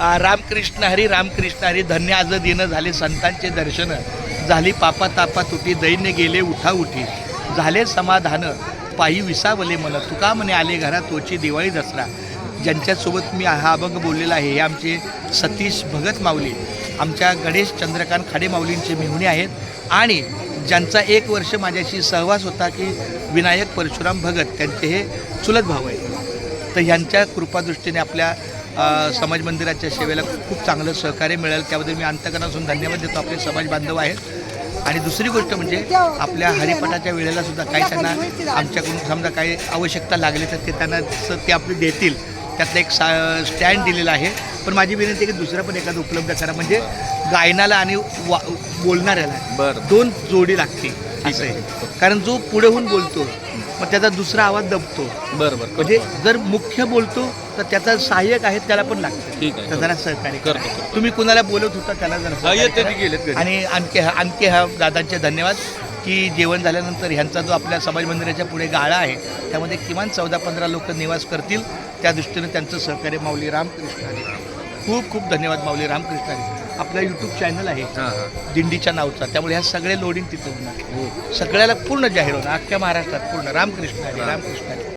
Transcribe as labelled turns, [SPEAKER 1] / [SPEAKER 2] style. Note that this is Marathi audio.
[SPEAKER 1] रामकृष्ण हरी रामकृष्ण हरी धन्य आज दिन झाले संतांचे दर्शन. झाली पापा तापा तुटी दैन्य गेले उठा उठी. झाले समाधान पायी विसावले मन. तुका म्हणे आले घरा तोची दिवाळी दसरा. ज्यांच्यासोबत मी हा अभंग बोललेला आहे हे आमचे सतीश भगत माऊली. आमच्या गणेश चंद्रकांत खाडे माऊलींचे मेहुणे आहेत. आणि ज्यांचा एक वर्ष माझ्याशी सहवास होता की विनायक परशुराम भगत त्यांचे हे चुलत भाऊ आहेत. तर ह्यांच्या कृपादृष्टीने आपल्या समाज मंदिराच्या सेवेला खूप चांगलं सहकार्य मिळेल. त्याबद्दल मी अंतकरणापासून धन्यवाद देतो. आपले समाज बांधव आहेत. आणि दुसरी गोष्ट म्हणजे आपल्या हरिपाठाच्या वेळेला सुद्धा काही त्यांना आमच्याकडून समजा काही आवश्यकता लागली तर ते त्यांना ते आपले देतील त्यातलं एक सा स्टँड दिलेला आहे. पण माझी विनंती आहे की दुसरं पण एखादं उपलब्ध करा. म्हणजे गायनाला आणि वा बोलणाऱ्याला
[SPEAKER 2] बरं.
[SPEAKER 1] दोन जोडी लागते असं आहे कारण जो पुढे होऊन बोलतो मग त्याचा दुसरा आवाज दबतो
[SPEAKER 2] बरं बरं
[SPEAKER 1] म्हणजे जर मुख्य बोलतो तर त्याचा सहाय्यक आहे त्याला पण लागतं
[SPEAKER 2] ठीक आहे.
[SPEAKER 1] तर जरा सहकार्य करा.
[SPEAKER 2] करतो, करतो.
[SPEAKER 1] तुम्ही कुणाला बोलत होता त्याला जरा
[SPEAKER 2] हा,
[SPEAKER 1] सहकार्य
[SPEAKER 2] येते
[SPEAKER 1] करा.
[SPEAKER 2] ते गेलेत घरी.
[SPEAKER 1] आणि आणखी हा आणखी हा दादांचे धन्यवाद की जेवण झाल्यानंतर ह्यांचा जो आपल्या समाज मंदिराच्या पुढे गाळा आहे त्यामध्ये किमान चौदा पंधरा लोक निवास करतील त्या दृष्टीने त्यांचं सहकार्य माऊली रामकृष्ण. खूप खूप धन्यवाद माऊली रामकृष्ण हरी. आपला यूट्यूब चॅनल आहे.
[SPEAKER 2] हां हां.
[SPEAKER 1] दिंडीच्या नावचा. त्यामुळे ह्या सगळे लोडिंग तिथं होणार.
[SPEAKER 2] हो.
[SPEAKER 1] सगळ्याला पूर्ण जाहीर होणार. अख्ख्या महाराष्ट्रात पूर्ण. रामकृष्ण हरी रामकृष्ण हरी.